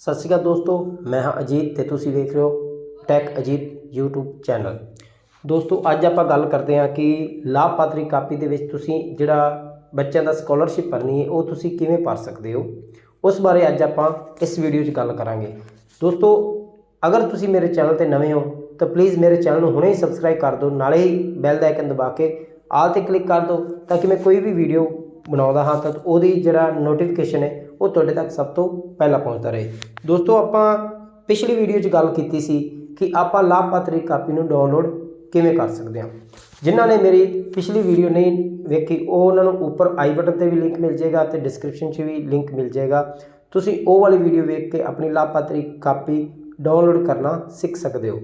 ਸਤਿ ਸ਼੍ਰੀ ਅਕਾਲ ਦੋਸਤੋ, ਮੈਂ ਹਾਂ ਅਜੀਤ ਤੇ ਤੁਸੀਂ ਦੇਖ ਰਹੇ ਹੋ ਟੈਕ ਅਜੀਤ YouTube ਚੈਨਲ ਦੋਸਤੋ, ਅੱਜ ਆਪਾਂ ਗੱਲ ਕਰਦੇ ਹਾਂ ਕਿ ਲਾਭਪਾਤਰੀ ਕਾਪੀ ਦੇ ਵਿੱਚ ਤੁਸੀਂ ਜਿਹੜਾ ਬੱਚਿਆਂ ਦਾ ਸਕਾਲਰਸ਼ਿਪ ਭਰਨੀ ਹੈ, ਉਹ ਤੁਸੀਂ ਕਿਵੇਂ ਭਰ ਸਕਦੇ ਹੋ? ਉਸ ਬਾਰੇ ਅੱਜ ਆਪਾਂ ਇਸ ਵੀਡੀਓ 'ਚ ਗੱਲ ਕਰਾਂਗੇ। ਦੋਸਤੋ, ਅਗਰ ਤੁਸੀਂ ਮੇਰੇ ਚੈਨਲ ਤੇ ਨਵੇਂ ਹੋ, ਤਾਂ ਪਲੀਜ਼ ਮੇਰੇ ਚੈਨਲ ਨੂੰ ਹੁਣੇ ਹੀ ਸਬਸਕ੍ਰਾਈਬ ਕਰ ਦਿਓ, ਨਾਲੇ ਹੀ ਬੈਲ ਦਾ ਆਈਕਨ ਦਬਾ ਕੇ ਆਲ ਤੇ ਕਲਿੱਕ ਕਰ ਦਿਓ, ਤਾਂ ਕਿ ਮੈਂ ਕੋਈ ਵੀ ਵੀਡੀਓ ਬਣਾਉਂਦਾ ਹਾਂ, ਤਾਂ ਉਹਦੀ ਜਿਹੜਾ ਨੋਟੀਫਿਕੇਸ਼ਨ ਹੈ ਉਹ ਤੁਹਾਡੇ ਤੱਕ ਸਭ ਤੋਂ ਪਹਿਲਾਂ ਪਹੁੰਚਦਾ ਰਹੇ। ਦੋਸਤੋ, ਆਪਾਂ ਪਿਛਲੀ ਵੀਡੀਓ 'ਚ ਗੱਲ ਕੀਤੀ ਸੀ ਕਿ ਆਪਾਂ ਲਾਭਪਾਤਰੀ ਕਾਪੀ ਨੂੰ ਡਾਊਨਲੋਡ ਕਿਵੇਂ ਕਰ ਸਕਦੇ ਹਾਂ। ਜਿਨ੍ਹਾਂ ਨੇ ਮੇਰੀ ਪਿਛਲੀ ਵੀਡੀਓ ਨਹੀਂ ਵੇਖੀ, ਉਹ ਉਹਨਾਂ ਨੂੰ ਉੱਪਰ ਆਈ ਬਟਨ ਤੇ ਵੀ ਲਿੰਕ ਮਿਲ ਜਾਏਗਾ ਤੇ ਡਿਸਕ੍ਰਿਪਸ਼ਨ 'ਚ ਵੀ ਲਿੰਕ ਮਿਲ ਜਾਏਗਾ। ਤੁਸੀਂ ਉਹ ਵਾਲੀ ਵੀਡੀਓ ਵੇਖ ਕੇ ਆਪਣੀ ਲਾਭਪਾਤਰੀ ਕਾਪੀ ਡਾਊਨਲੋਡ ਕਰਨਾ ਸਿੱਖ ਸਕਦੇ ਹੋ।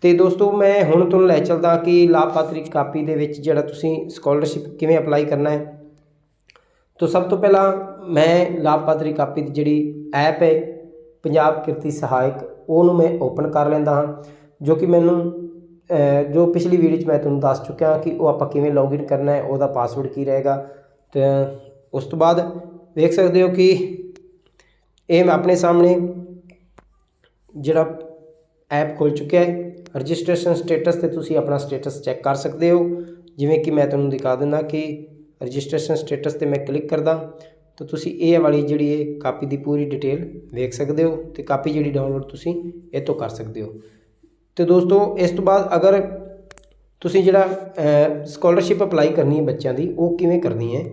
ਤੇ ਦੋਸਤੋ, ਮੈਂ ਹੁਣ ਤੁਹਾਨੂੰ ਲੈ ਚੱਲਦਾ ਕਿ ਲਾਭਪਾਤਰੀ ਕਾਪੀ ਦੇ ਵਿੱਚ ਜਿਹੜਾ ਤੁਸੀਂ ਸਕਾਲਰਸ਼ਿਪ ਕਿਵੇਂ ਅਪਲਾਈ ਕਰਨਾ ਹੈ। ਤੋ ਸਭ ਤੋਂ ਪਹਿਲਾਂ ਮੈਂ ਲਾਭਪਾਤਰੀ ਕਾਪੀ ਦੀ ਜਿਹੜੀ ਐਪ ਹੈ, ਪੰਜਾਬ ਕਿਰਤੀ ਸਹਾਇਕ, ਉਹਨੂੰ ਮੈਂ ਓਪਨ ਕਰ ਲੈਂਦਾ ਹਾਂ, ਜੋ ਕਿ ਮੈਨੂੰ ਜੋ ਪਿਛਲੀ ਵੀਡੀਓ 'ਚ ਮੈਂ ਤੁਹਾਨੂੰ ਦੱਸ ਚੁੱਕਿਆ ਹਾਂ ਕਿ ਉਹ ਆਪਾਂ ਕਿਵੇਂ ਲੌਗਇਨ ਕਰਨਾ ਹੈ, ਉਹਦਾ ਪਾਸਵਰਡ ਕੀ ਰਹੇਗਾ। ਤੇ ਉਸ ਤੋਂ ਬਾਅਦ ਵੇਖ ਸਕਦੇ ਹੋ ਕਿ ਇਹ ਮੈਂ ਆਪਣੇ ਸਾਹਮਣੇ ਜਿਹੜਾ ਐਪ ਖੁੱਲ ਚੁੱਕਿਆ ਹੈ ਰਜਿਸਟ੍ਰੇਸ਼ਨ ਸਟੇਟਸ ਤੇ ਤੁਸੀਂ ਆਪਣਾ ਸਟੇਟਸ ਚੈੱਕ ਕਰ ਸਕਦੇ ਹੋ। ਜਿਵੇਂ ਕਿ ਮੈਂ ਤੁਹਾਨੂੰ ਦਿਖਾ ਦਿੰਦਾ ਕਿ ਰਜਿਸਟ੍ਰੇਸ਼ਨ ਸਟੇਟਸ ਤੇ ਮੈਂ ਕਲਿੱਕ ਕਰਦਾ। ਤਾਂ ਤੁਸੀਂ ਇਹ ਵਾਲੀ ਜਿਹੜੀ ਹੈ ਕਾਪੀ ਦੀ ਪੂਰੀ ਡਿਟੇਲ ਵੇਖ ਸਕਦੇ ਹੋ ਤੇ ਕਾਪੀ ਜਿਹੜੀ ਡਾਊਨਲੋਡ ਤੁਸੀਂ ਇਹ ਤੋਂ ਕਰ ਸਕਦੇ ਹੋ। ਤੇ ਦੋਸਤੋ, ਇਸ ਤੋਂ ਬਾਅਦ ਅਗਰ ਤੁਸੀਂ ਜਿਹੜਾ ਸਕਾਲਰਸ਼ਿਪ ਅਪਲਾਈ ਕਰਨੀ ਹੈ ਬੱਚਿਆਂ ਦੀ, ਉਹ ਕਿਵੇਂ ਕਰਨੀ ਹੈ?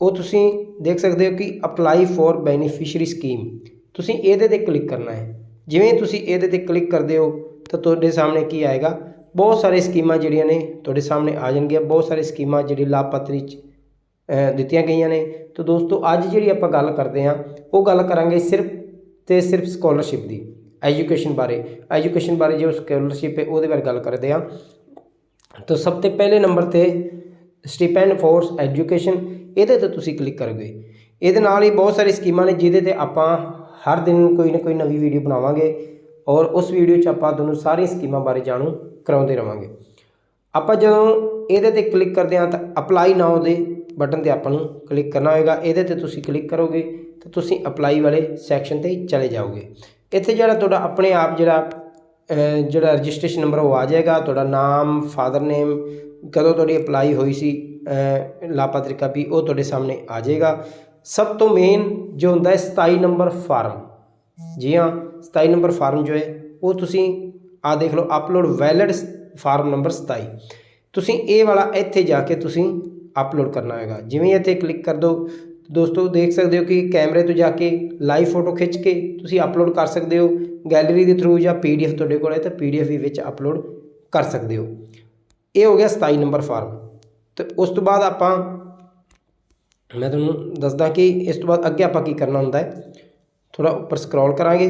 ਉਹ ਤੁਸੀਂ ਦੇਖ ਸਕਦੇ ਹੋ ਕਿ ਅਪਲਾਈ ਫॉर ਬੈਨੀਫੀਸ਼ੀਅਰੀ ਸਕੀਮ ਤੁਸੀਂ ਇਹਦੇ ਤੇ ਕਲਿੱਕ ਕਰਨਾ ਹੈ। ਜਿਵੇਂ ਤੁਸੀਂ ਇਹਦੇ ਤੇ ਕਲਿੱਕ ਕਰਦੇ ਹੋ, ਤਾਂ ਤੁਹਾਡੇ ਸਾਹਮਣੇ ਕੀ ਆਏਗਾ? ਬਹੁਤ ਸਾਰੇ ਸਕੀਮਾਂ ਜਿਹੜੀਆਂ ਨੇ, ਤੁਹਾਡੇ ਸਾਹਮਣੇ ਆ ਜਾਣਗੀਆਂ। ਬਹੁਤ ਸਾਰੇ ਸਕੀਮਾਂ ਜਿਹੜੀ ਲਾਭਪਾਤਰੀ ਚ ਦਿੱਤੀਆਂ ਗਈਆਂ ਨੇ। ਤਾਂ ਦੋਸਤੋ, ਅੱਜ ਜਿਹੜੀ ਆਪਾਂ ਗੱਲ ਕਰਦੇ ਹਾਂ, ਉਹ ਗੱਲ ਕਰਾਂਗੇ ਸਿਰਫ ਤੇ ਸਿਰਫ ਸਕਾਲਰਸ਼ਿਪ ਦੀ ਐਜੂਕੇਸ਼ਨ ਬਾਰੇ। ਐਜੂਕੇਸ਼ਨ ਬਾਰੇ ਜੋ ਸਕਾਲਰਸ਼ਿਪ ਹੈ, ਉਹਦੇ ਬਾਰੇ ਗੱਲ ਕਰਦੇ ਹਾਂ। ਤਾਂ ਸਭ ਤੋਂ ਪਹਿਲੇ ਨੰਬਰ ਤੇ ਸਟਿਪੈਂਡ ਫੋਰਸ ਐਜੂਕੇਸ਼ਨ ਇਹਦੇ ਤੇ ਤੁਸੀਂ ਕਲਿੱਕ ਕਰੋਗੇ। ਇਹਦੇ ਨਾਲ ਹੀ ਬਹੁਤ ਸਾਰੀ ਸਕੀਮਾਂ ਨੇ, ਜਿਹਦੇ ਤੇ ਆਪਾਂ ਹਰ ਦਿਨ ਕੋਈ ਨਾ ਕੋਈ ਨਵੀਂ ਵੀਡੀਓ ਬਣਾਵਾਂਗੇ ਔਰ ਉਸ ਵੀਡੀਓ 'ਚ ਆਪਾਂ ਤੁਹਾਨੂੰ ਸਾਰੀਆਂ ਸਕੀਮਾਂ ਬਾਰੇ ਜਾਣੂ ਕਰਾਉਂਦੇ ਰਵਾਂਗੇ। ਆਪਾਂ ਜਦੋਂ ਇਹਦੇ ਤੇ ਕਲਿੱਕ ਕਰਦੇ ਹਾਂ, ਤਾਂ ਅਪਲਾਈ ਨਾਓ ਦੇ ਬਟਨ ਤੇ ਆਪਾਂ ਨੂੰ ਕਲਿੱਕ ਕਰਨਾ ਹੋਏਗਾ। ਇਹਦੇ ਤੇ ਤੁਸੀਂ ਕਲਿੱਕ ਕਰੋਗੇ ਤਾਂ ਤੁਸੀਂ ਅਪਲਾਈ ਵਾਲੇ ਸੈਕਸ਼ਨ ਤੇ ਚਲੇ ਜਾਓਗੇ। ਇੱਥੇ ਜਿਹੜਾ ਤੁਹਾਡਾ ਆਪਣੇ ਆਪ ਜਿਹੜਾ ਜਿਹੜਾ ਰਜਿਸਟ੍ਰੇਸ਼ਨ ਨੰਬਰ ਉਹ ਆ ਜਾਏਗਾ। ਤੁਹਾਡਾ ਨਾਮ, ਫਾਦਰ ਨੇਮ, ਕਦੋਂ ਤੁਹਾਡੀ ਅਪਲਾਈ ਹੋਈ ਸੀ, ਅਹ ਲਾਭਪਾਤਰੀ ਕਾਪੀ ਉਹ ਤੁਹਾਡੇ ਸਾਹਮਣੇ ਆ ਜਾਏਗਾ। ਸਭ ਤੋਂ ਮੇਨ ਜੋ ਹੁੰਦਾ ਹੈ 27 ਨੰਬਰ ਫਾਰਮ। ਜੀ ਹਾਂ 27 ਨੰਬਰ ਫਾਰਮ ਜੋ ਹੈ, ਉਹ ਤੁਸੀਂ ਆ ਦੇਖ ਲਓ, ਅਪਲੋਡ ਵੈਲਿਡ ਫਾਰਮ ਨੰਬਰ 27 ਤੁਸੀਂ ਇਹ ਵਾਲਾ ਇੱਥੇ ਜਾ ਕੇ ਤੁਸੀਂ ਅਪਲੋਡ ਕਰਨਾ ਹੋਏਗਾ ਜਿਵੇਂ ਇੱਥੇ ਕਲਿੱਕ ਕਰ ਦਿਓ ਦੋਸਤੋ ਦੇਖ ਸਕਦੇ ਹੋ ਕਿ ਕੈਮਰੇ ਤੋਂ ਜਾ ਕੇ ਲਾਈਵ ਫੋਟੋ ਖਿੱਚ ਕੇ ਤੁਸੀਂ ਅਪਲੋਡ ਕਰ ਸਕਦੇ ਹੋ। ਗੈਲਰੀ ਦੇ ਥਰੂ ਜਾਂ ਪੀਡੀਐਫ ਤੁਹਾਡੇ ਕੋਲ ਹੈ ਤਾਂ ਪੀਡੀਐਫ ਵੀ ਵਿੱਚ ਅਪਲੋਡ ਕਰ ਸਕਦੇ ਹੋ। ਇਹ ਹੋ ਗਿਆ 27 ਨੰਬਰ ਫਾਰਮ ਤੇ ਉਸ ਤੋਂ ਬਾਅਦ ਆਪਾਂ, ਮੈਂ ਤੁਹਾਨੂੰ ਦੱਸਦਾ ਕਿ ਇਸ ਤੋਂ ਬਾਅਦ ਅੱਗੇ ਆਪਾਂ ਕੀ ਕਰਨਾ ਹੁੰਦਾ ਹੈ। ਥੋੜਾ ਉੱਪਰ ਸਕਰੋਲ ਕਰਾਂਗੇ।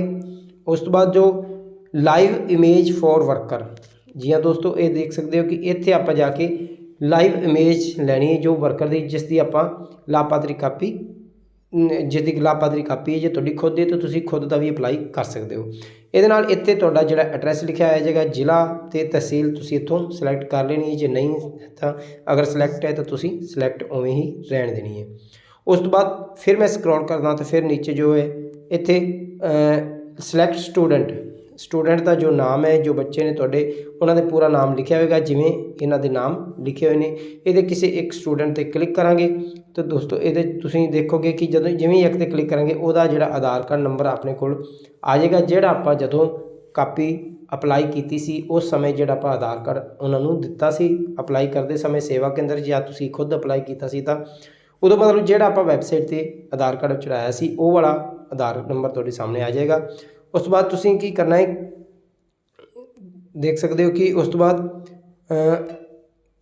ਉਸ ਤੋਂ ਬਾਅਦ ਜੋ ਲਾਈਵ ਇਮੇਜ ਫॉर ਵਰਕਰ ਜੀ ਹਾਂ ਦੋਸਤੋ ਇਹ ਦੇਖ ਸਕਦੇ ਹੋ ਕਿ ਇੱਥੇ ਆਪਾਂ ਜਾ ਕੇ ਲਾਈਵ ਇਮੇਜ ਲੈਣੀ ਹੈ ਜੋ ਵਰਕਰ ਦੀ, ਜਿਸ ਦੀ ਆਪਾਂ ਲਾਭਪਾਤਰੀ ਕਾਪੀ, ਜਿਸ ਦੀ ਲਾਭਪਾਤਰੀ ਕਾਪੀ ਹੈ ਜੇ ਤੁਹਾਡੀ ਖੁਦ ਦੀ ਤਾਂ ਤੁਸੀਂ ਖੁਦ ਦਾ ਵੀ ਅਪਲਾਈ ਕਰ ਸਕਦੇ ਹੋ। ਇਹਦੇ ਨਾਲ ਇੱਥੇ ਤੁਹਾਡਾ ਜਿਹੜਾ ਐਡਰੈਸ ਲਿਖਿਆ ਆ ਜਾਏਗਾ, ਜ਼ਿਲ੍ਹਾ ਤੇ ਤਹਿਸੀਲ ਤੁਸੀਂ ਇੱਥੋਂ ਸਿਲੈਕਟ ਕਰ ਲੈਣੀ ਹੈ। ਜੇ ਨਹੀਂ ਤਾਂ ਅਗਰ ਸਿਲੈਕਟ ਹੈ ਤਾਂ ਤੁਸੀਂ ਸਿਲੈਕਟ ਉਵੇਂ ਹੀ ਰਹਿਣ ਦੇਣੀ ਹੈ। ਉਸ ਤੋਂ ਬਾਅਦ ਫਿਰ ਮੈਂ ਸਕਰੋਲ ਕਰਦਾ ਤਾਂ ਫਿਰ ਨੀਚੇ ਜੋ ਹੈ, ਇੱਥੇ ਸਿਲੈਕਟ ਸਟੂਡੈਂਟ ਸਟੂਡੈਂਟ ਦਾ ਜੋ ਨਾਮ ਹੈ, ਜੋ ਬੱਚੇ ਨੇ ਤੁਹਾਡੇ, ਉਹਨਾਂ ਦੇ ਪੂਰਾ ਨਾਮ ਲਿਖਿਆ ਹੋਵੇਗਾ ਜਿਵੇਂ ਇਹਨਾਂ ਦੇ ਨਾਮ ਲਿਖੇ ਹੋਏ ਨੇ। ਇਹਦੇ ਕਿਸੇ ਇੱਕ ਸਟੂਡੈਂਟ ਤੇ ਕਲਿੱਕ ਕਰਾਂਗੇ। ਤਾਂ ਦੋਸਤੋ, ਇਹਦੇ ਤੁਸੀਂ ਦੇਖੋਗੇ ਕਿ ਜਦੋਂ ਜਿਵੇਂ ਇੱਕ ਤੇ ਕਲਿੱਕ ਕਰਾਂਗੇ, ਉਹਦਾ ਜਿਹੜਾ ਆਧਾਰ ਕਾਰਡ ਨੰਬਰ ਆਪਣੇ ਕੋਲ ਆ ਜਾਏਗਾ, ਜਿਹੜਾ ਆਪਾਂ ਜਦੋਂ ਕਾਪੀ ਅਪਲਾਈ ਕੀਤੀ ਸੀ, ਉਸ ਸਮੇਂ ਜਿਹੜਾ ਆਪਾਂ ਆਧਾਰ ਕਾਰਡ ਉਹਨਾਂ ਨੂੰ ਦਿੱਤਾ ਸੀ, ਅਪਲਾਈ ਕਰਦੇ ਸਮੇਂ ਸੇਵਾ ਕੇਂਦਰ ਜਾਂ ਤੁਸੀਂ ਖੁਦ ਅਪਲਾਈ ਕੀਤਾ ਸੀ ਤਾਂ ਉਦੋਂ ਮਤਲਬ ਜਿਹੜਾ ਆਪਾਂ ਵੈਬਸਾਈਟ ਤੇ ਆਧਾਰ ਕਾਰਡ ਚੜਾਇਆ ਸੀ, ਉਹ ਵਾਲਾ ਆਧਾਰ ਨੰਬਰ ਤੁਹਾਡੇ ਸਾਹਮਣੇ ਆ ਜਾਏਗਾ। ਉਸ ਤੋਂ ਬਾਅਦ ਤੁਸੀਂ ਕੀ ਕਰਨਾ ਹੈ? ਦੇਖ ਸਕਦੇ ਹੋ ਕਿ ਉਸ ਤੋਂ ਬਾਅਦ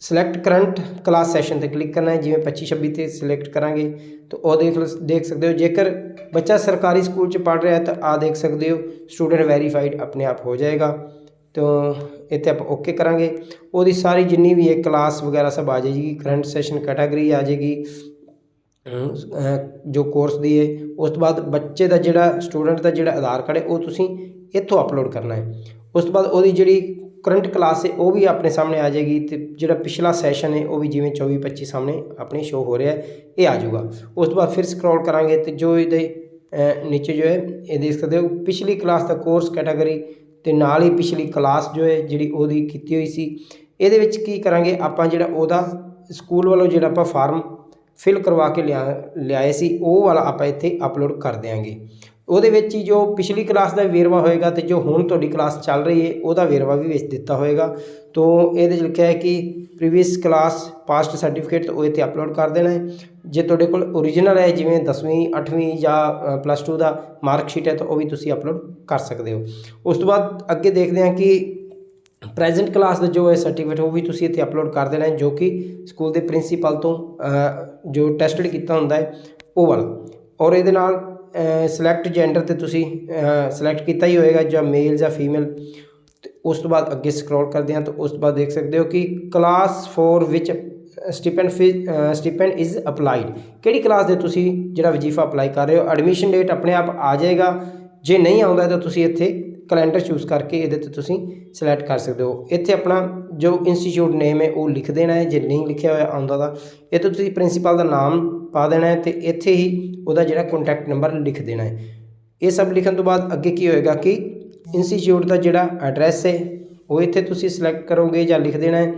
ਸਿਲੈਕਟ ਕਰੰਟ ਕਲਾਸ ਸੈਸ਼ਨ ਤੇ ਕਲਿੱਕ ਕਰਨਾ ਹੈ। ਜਿਵੇਂ 25 26 ਤੇ ਸਿਲੈਕਟ ਕਰਾਂਗੇ। ਤਾਂ ਉਹ ਦੇਖ ਦੇਖ ਸਕਦੇ ਹੋ, ਜੇਕਰ ਬੱਚਾ ਸਰਕਾਰੀ ਸਕੂਲ ਚ ਪੜ੍ਹ ਰਿਹਾ ਹੈ, ਤਾਂ ਆ ਦੇਖ ਸਕਦੇ ਹੋ ਸਟੂਡੈਂਟ ਵੈਰੀਫਾਈਡ ਆਪਣੇ ਆਪ ਹੋ ਜਾਏਗਾ। ਤਾਂ ਇੱਥੇ ਆਪਾਂ ਓਕੇ ਕਰਾਂਗੇ। ਉਹਦੀ ਸਾਰੀ ਜਿੰਨੀ ਵੀ ਹੈ ਕਲਾਸ ਵਗੈਰਾ ਸਭ ਆ ਜਾਏਗੀ ਕਰੰਟ ਸੈਸ਼ਨ ਕੈਟਾਗਰੀ ਆ ਜਾਏਗੀ। ਜੋ ਕੋਰਸ ਦੀ ਹੈ ਉਸ ਤੋਂ ਬਾਅਦ ਬੱਚੇ ਦਾ ਜਿਹੜਾ ਸਟੂਡੈਂਟ ਦਾ ਜਿਹੜਾ ਆਧਾਰ ਕਾਰਡ ਹੈ ਉਹ ਤੁਸੀਂ ਇੱਥੋਂ ਅਪਲੋਡ ਕਰਨਾ ਹੈ ਉਸ ਤੋਂ ਬਾਅਦ ਉਹਦੀ ਜਿਹੜੀ ਕਰੰਟ ਕਲਾਸ ਹੈ ਉਹ ਵੀ ਆਪਣੇ ਸਾਹਮਣੇ ਆ ਜਾਏਗੀ ਤੇ ਜਿਹੜਾ ਪਿਛਲਾ ਸੈਸ਼ਨ ਹੈ ਉਹ ਵੀ ਜਿਵੇਂ 24 25 ਸਾਹਮਣੇ ਆਪਣੇ ਸ਼ੋ ਹੋ ਰਿਹਾ ਹੈ ਇਹ ਆ ਜਾਊਗਾ। ਉਸ ਤੋਂ ਬਾਅਦ ਫਿਰ ਸਕਰੋਲ ਕਰਾਂਗੇ ਤੇ ਜੋ ਇਹਦੇ ਨੀਚੇ ਜੋ ਹੈ ਇਹ ਦੇਖ ਸਕਦੇ ਹੋ, ਪਿਛਲੀ ਕਲਾਸ ਦਾ ਕੋਰਸ ਕੈਟਾਗਰੀ ਤੇ ਨਾਲ ਹੀ ਪਿਛਲੀ ਕਲਾਸ ਜੋ ਹੈ ਜਿਹੜੀ ਉਹਦੀ ਕੀਤੀ ਹੋਈ ਸੀ, ਇਹਦੇ ਵਿੱਚ ਕੀ ਕਰਾਂਗੇ, ਆਪਾਂ ਜਿਹੜਾ ਉਹਦਾ ਸਕੂਲ ਵੱਲੋਂ ਜਿਹੜਾ ਆਪਾਂ ਫਾਰਮ ਫਿਲ ਕਰਵਾ ਕੇ ਲਿਆ, ਲਿਆਏ ਸੀ, ਉਹ ਵਾਲਾ ਆਪਾਂ ਇੱਥੇ ਅਪਲੋਡ ਕਰ ਦਿਆਂਗੇ। ਉਹਦੇ ਵਿੱਚ ਹੀ ਜੋ ਪਿਛਲੀ ਕਲਾਸ ਦਾ ਵੇਰਵਾ ਹੋਏਗਾ ਤੇ ਜੋ ਹੁਣ ਤੁਹਾਡੀ ਕਲਾਸ ਚੱਲ ਰਹੀ ਹੈ, ਉਹਦਾ ਵੇਰਵਾ ਵੀ ਵਿੱਚ ਦਿੱਤਾ ਹੋਏਗਾ। ਤੋਂ ਇਹਦੇ 'ਚ ਲਿਖਿਆ ਹੈ ਕਿ ਪ੍ਰੀਵੀਅਸ ਕਲਾਸ ਪਾਸਟ ਸਰਟੀਫਿਕੇਟ ਉਹ ਇੱਥੇ ਅਪਲੋਡ ਕਰ ਦੇਣਾ ਹੈ। ਜੇ ਤੁਹਾਡੇ ਕੋਲ ਓਰੀਜਨਲ ਹੈ, ਜਿਵੇਂ 10ਵੀਂ 8ਵੀਂ ਜਾਂ ਪਲੱਸ 2 ਦਾ ਮਾਰਕ ਸ਼ੀਟ ਹੈ, ਤਾਂ ਉਹ ਵੀ ਤੁਸੀਂ ਅਪਲੋਡ ਕਰ ਸਕਦੇ ਹੋ। ਉਸ ਤੋਂ ਬਾਅਦ ਅੱਗੇ ਦੇਖਦੇ ਹਾਂ ਕਿ ਪ੍ਰੈਜ਼ੈਂਟ ਕਲਾਸ ਦਾ ਜੋ ਹੈ ਸਰਟੀਫਿਕੇਟ ਉਹ ਵੀ ਤੁਸੀਂ ਇੱਥੇ ਅਪਲੋਡ ਕਰ ਦੇਣਾ ਜੋ ਕਿ ਸਕੂਲ ਦੇ ਪ੍ਰਿੰਸੀਪਲ ਤੋਂ ਜੋ ਟੈਸਟਡ ਕੀਤਾ ਹੁੰਦਾ ਹੈ, ਉਹ ਵਾਲਾ। ਔਰ ਇਹਦੇ ਨਾਲ ਸਿਲੈਕਟ ਜੈਂਡਰ ਤੇ ਤੁਸੀਂ ਸਿਲੈਕਟ ਕੀਤਾ ਹੀ ਹੋਏਗਾ, ਜਾਂ ਮੇਲ ਜਾਂ ਫੀਮੇਲ ਉਸ ਤੋਂ ਬਾਅਦ ਅੱਗੇ ਸਕਰੋਲ ਕਰਦੇ ਹਾਂ, ਤਾਂ ਉਸ ਤੋਂ ਬਾਅਦ ਦੇਖ ਸਕਦੇ ਹੋ ਕਿ ਕਲਾਸ 4 ਵਿੱਚ ਸਟਿਪੈਂਡ ਸਟਿਪੈਂਡ ਇਜ਼ ਅਪਲਾਈਡ ਕਿਹੜੀ ਕਲਾਸ ਦੇ ਤੁਸੀਂ ਜਿਹੜਾ ਵਜੀਫਾ ਅਪਲਾਈ ਕਰ ਰਹੇ ਹੋ? ਐਡਮਿਸ਼ਨ ਡੇਟ ਆਪਣੇ ਆਪ ਆ ਜਾਏਗਾ। ਜੇ ਨਹੀਂ ਆਉਂਦਾ ਤਾਂ ਤੁਸੀਂ ਇੱਥੇ ਕੈਲੰਡਰ ਚੂਜ਼ ਕਰਕੇ ਇਹਦੇ ਤੇ ਤੁਸੀਂ ਸਿਲੈਕਟ ਕਰ ਸਕਦੇ ਹੋ। ਇੱਥੇ ਆਪਣਾ ਜੋ ਇੰਸਟੀਚਿਊਟ ਨੇਮ ਹੈ, ਉਹ ਲਿਖ ਦੇਣਾ ਹੈ। ਜੇ ਨਹੀਂ ਲਿਖਿਆ ਹੋਇਆ ਆਉਂਦਾ ਤਾਂ ਇਹ ਤੋਂ ਤੁਸੀਂ ਪ੍ਰਿੰਸੀਪਲ ਦਾ ਨਾਮ ਪਾ ਦੇਣਾ ਹੈ ਤੇ ਇੱਥੇ ਹੀ ਉਹਦਾ ਜਿਹੜਾ ਕੰਟੈਕਟ ਨੰਬਰ ਲਿਖ ਦੇਣਾ ਹੈ। ਇਹ ਸਭ ਲਿਖਣ ਤੋਂ ਬਾਅਦ ਅੱਗੇ ਕੀ ਹੋਏਗਾ ਕਿ ਇੰਸਟੀਚਿਊਟ ਦਾ ਜਿਹੜਾ ਐਡਰੈਸ ਹੈ, ਉਹ ਇੱਥੇ ਤੁਸੀਂ ਸਿਲੈਕਟ ਕਰੋਗੇ ਜਾਂ ਲਿਖ ਦੇਣਾ ਹੈ।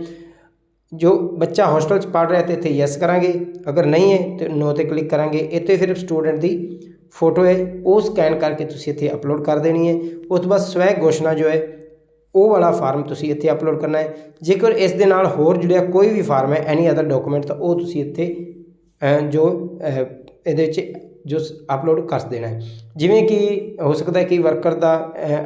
ਜੋ ਬੱਚਾ ਹੋਸਟਲ 'ਚ ਪੜ੍ਹ ਰਿਹਾ ਤੇ ਇੱਥੇ ਯੈਸ ਕਰਾਂਗੇ। ਅਗਰ ਨਹੀਂ ਹੈ ਤੇ ਨੋ ਤੇ ਕਲਿੱਕ ਕਰਾਂਗੇ। ਇੱਥੇ ਫਿਰ ਸਟੂਡੈਂਟ ਦੀ ਫੋਟੋ ਹੈ, ਉਹ ਸਕੈਨ ਕਰਕੇ ਤੁਸੀਂ ਇੱਥੇ ਅਪਲੋਡ ਕਰ ਦੇਣੀ ਹੈ। ਉਸ ਤੋਂ ਬਾਅਦ ਸਵੈ ਘੋਸ਼ਣਾ ਜੋ ਹੈ, ਉਹ ਵਾਲਾ ਫਾਰਮ ਤੁਸੀਂ ਇੱਥੇ ਅਪਲੋਡ ਕਰਨਾ ਹੈ। ਜੇਕਰ ਇਸ ਦੇ ਨਾਲ ਹੋਰ ਜੁੜਿਆ ਕੋਈ ਵੀ ਫਾਰਮ ਹੈ ਐਨੀ ਅਦਰ ਡਾਕੂਮੈਂਟ ਤਾਂ ਉਹ ਤੁਸੀਂ ਇੱਥੇ ਜੋ ਇਹਦੇ ਵਿੱਚ ਜੋ ਅਪਲੋਡ ਕਰ ਦੇਣਾ ਹੈ। ਜਿਵੇਂ ਕਿ ਹੋ ਸਕਦਾ ਹੈ ਕਿ ਵਰਕਰ ਦਾ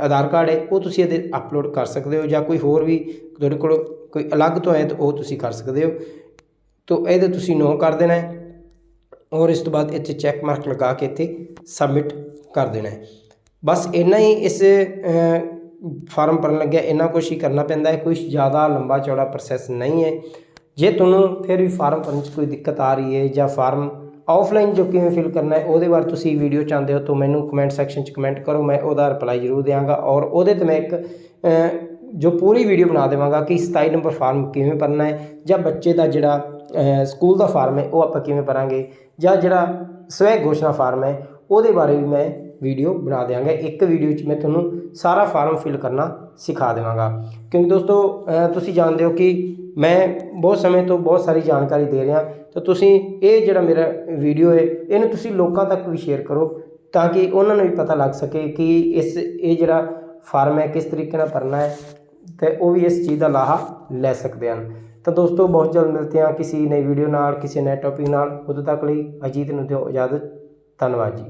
ਆਧਾਰ ਕਾਰਡ ਹੈ, ਉਹ ਤੁਸੀਂ ਇਹਦੇ ਅਪਲੋਡ ਕਰ ਸਕਦੇ ਹੋ, ਜਾਂ ਕੋਈ ਹੋਰ ਵੀ ਤੁਹਾਡੇ ਕੋਲ ਕੋਈ ਅਲੱਗ ਤੋਂ ਹੈ, ਤਾਂ ਉਹ ਤੁਸੀਂ ਕਰ ਸਕਦੇ ਹੋ। ਤਾਂ, ਇਹਦੇ ਤੁਸੀਂ ਨੋ ਕਰ ਦੇਣਾ ਹੈ। ਔਰ ਇਸ ਤੋਂ ਬਾਅਦ ਇੱਥੇ ਚੈੱਕ ਮਾਰਕ ਲਗਾ ਕੇ ਇੱਥੇ ਸਬਮਿਟ ਕਰ ਦੇਣਾ ਹੈ। ਬਸ ਇੰਨਾ ਹੀ ਇਸ ਫਾਰਮ ਭਰਨ ਲੱਗਿਆ। ਇੰਨਾ ਕੁਛ ਹੀ ਕਰਨਾ ਪੈਂਦਾ ਹੈ। ਕੋਈ ਜ਼ਿਆਦਾ ਲੰਬਾ ਚੌੜਾ ਪ੍ਰੋਸੈਸ ਨਹੀਂ ਹੈ। ਜੇ ਤੁਹਾਨੂੰ ਫਿਰ ਵੀ ਫਾਰਮ ਭਰਨ 'ਚ ਕੋਈ ਦਿੱਕਤ ਆ ਰਹੀ ਹੈ ਜਾਂ ਫਾਰਮ ਆਫਲਾਈਨ ਜੋ ਕਿਵੇਂ ਫਿਲ ਕਰਨਾ ਹੈ, ਉਹਦੇ ਬਾਰੇ ਤੁਸੀਂ ਵੀਡੀਓ ਚਾਹੁੰਦੇ ਹੋ ਤਾਂ ਮੈਨੂੰ ਕਮੈਂਟ ਸੈਕਸ਼ਨ 'ਚ ਕਮੈਂਟ ਕਰੋ। ਮੈਂ ਉਹਦਾ ਰਿਪਲਾਈ ਜ਼ਰੂਰ ਦੇਵਾਂਗਾ ਔਰ ਉਹਦੇ ਤੇ ਮੈਂ ਇੱਕ ਜੋ ਪੂਰੀ ਵੀਡੀਓ ਬਣਾ ਦੇਵਾਂਗਾ ਕਿ 27 ਨੰਬਰ ਫਾਰਮ ਕਿਵੇਂ ਭਰਨਾ ਹੈ ਜਾਂ ਬੱਚੇ ਦਾ ਜਿਹੜਾ ਸਕੂਲ ਦਾ ਫਾਰਮ ਹੈ, ਉਹ ਆਪਾਂ ਕਿਵੇਂ ਭਰਾਂਗੇ? ਜਾਂ ਜਿਹੜਾ ਸਵੈ ਘੋਸ਼ਣਾ ਫਾਰਮ ਹੈ, ਉਹਦੇ ਬਾਰੇ ਵੀ ਮੈਂ ਵੀਡੀਓ ਬਣਾ ਦਿਆਂਗਾ। ਇੱਕ ਵੀਡੀਓ 'ਚ ਮੈਂ ਤੁਹਾਨੂੰ ਸਾਰਾ ਫਾਰਮ ਫਿਲ ਕਰਨਾ ਸਿਖਾ ਦੇਵਾਂਗਾ। ਕਿਉਂਕਿ ਦੋਸਤੋ ਤੁਸੀਂ ਜਾਣਦੇ ਹੋ ਕਿ ਮੈਂ ਬਹੁਤ ਸਮੇਂ ਤੋਂ ਬਹੁਤ ਸਾਰੀ ਜਾਣਕਾਰੀ ਦੇ ਰਿਹਾ। ਤਾਂ ਤੁਸੀਂ ਇਹ ਜਿਹੜਾ ਮੇਰਾ ਵੀਡੀਓ ਹੈ, ਇਹਨੂੰ ਤੁਸੀਂ ਲੋਕਾਂ ਤੱਕ ਵੀ ਸ਼ੇਅਰ ਕਰੋ, ਤਾਂ ਕਿ ਉਹਨਾਂ ਨੂੰ ਵੀ ਪਤਾ ਲੱਗ ਸਕੇ ਕਿ ਇਸ, ਇਹ ਜਿਹੜਾ ਫਾਰਮ ਹੈ, ਕਿਸ ਤਰੀਕੇ ਨਾਲ ਭਰਨਾ ਹੈ। ਤੇ ਉਹ ਵੀ ਇਸ ਚੀਜ਼ ਦਾ ਲਾਹਾ ਲੈ ਸਕਦੇ ਹਨ। ਤਾਂ ਦੋਸਤੋ, ਬਹੁਤ ਜਲਦ ਮਿਲਦੇ ਹਾਂ ਕਿਸੇ ਨਈ ਵੀਡੀਓ ਨਾਲ, ਕਿਸੇ ਨਵੇਂ ਟੌਪਿਕ ਨਾਲ। ਉਦੋਂ ਤੱਕ ਲਈ ਅਜੀਤ ਨੂੰ ਦਿਓ ਇਜਾਜ਼ਤ। ਧੰਨਵਾਦ ਜੀ।